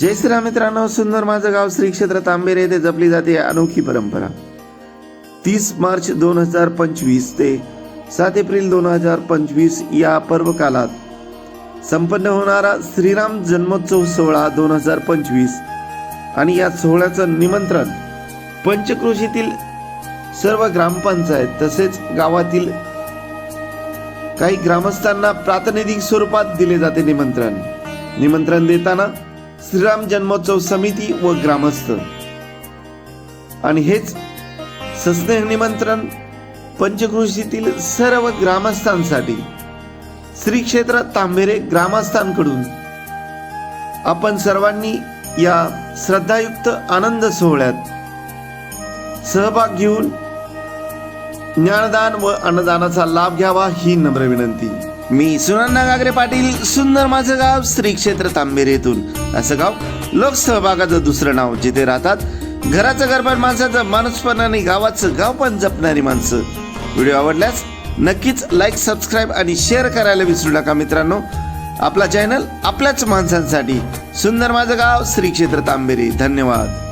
जय श्रीराम मित्रांनो सुंदर माझं गाव श्री क्षेत्र तांबेरे येथे जपली जाते अनोखी परंपरा. तीस मार्च दोन हजार पंचवीस ते सात एप्रिल दोन हजार पंचवीस या पर्व कालात संपन्न होणारा श्रीराम जन्मोत्सव सोहळा दोन हजार पंचवीस आणि या सोहळ्याचं निमंत्रण पंचक्रोशीतील सर्व ग्रामपंचायत तसेच गावातील काही ग्रामस्थांना प्रातिनिधिक स्वरूपात दिले जाते निमंत्रण. निमंत्रण देताना श्रीराम जन्मोत्सव समिती व ग्रामस्थ. आणि हेच सस्नेह निमंत्रण पंचकृषीतील सर्व ग्रामस्थांसाठी. श्री क्षेत्र तांबेरे ग्रामस्थांकडून आपण सर्वांनी या श्रद्धायुक्त आनंद सोहळ्यात सहभाग घेऊन ज्ञानदान व अन्नदानाचा लाभ घ्यावा ही नम्र विनंती. मी सुनंदा गागरे पाटील सुंदर माझं गाव श्री क्षेत्र तांबेरेतून असं गाव लोकसहभागाचं दुसरं नाव जिथे राहतात घराचं घर पण माणसाचं माणूसपण आणि गावाचं गाव पण जपणारी माणसं. व्हिडिओ आवडल्यास नक्कीच लाईक सबस्क्राईब आणि शेअर करायला विसरू नका मित्रांनो. आपला चॅनल आपल्याच माणसांसाठी. सुंदर माझं गाव श्री क्षेत्र तांबेरी. धन्यवाद.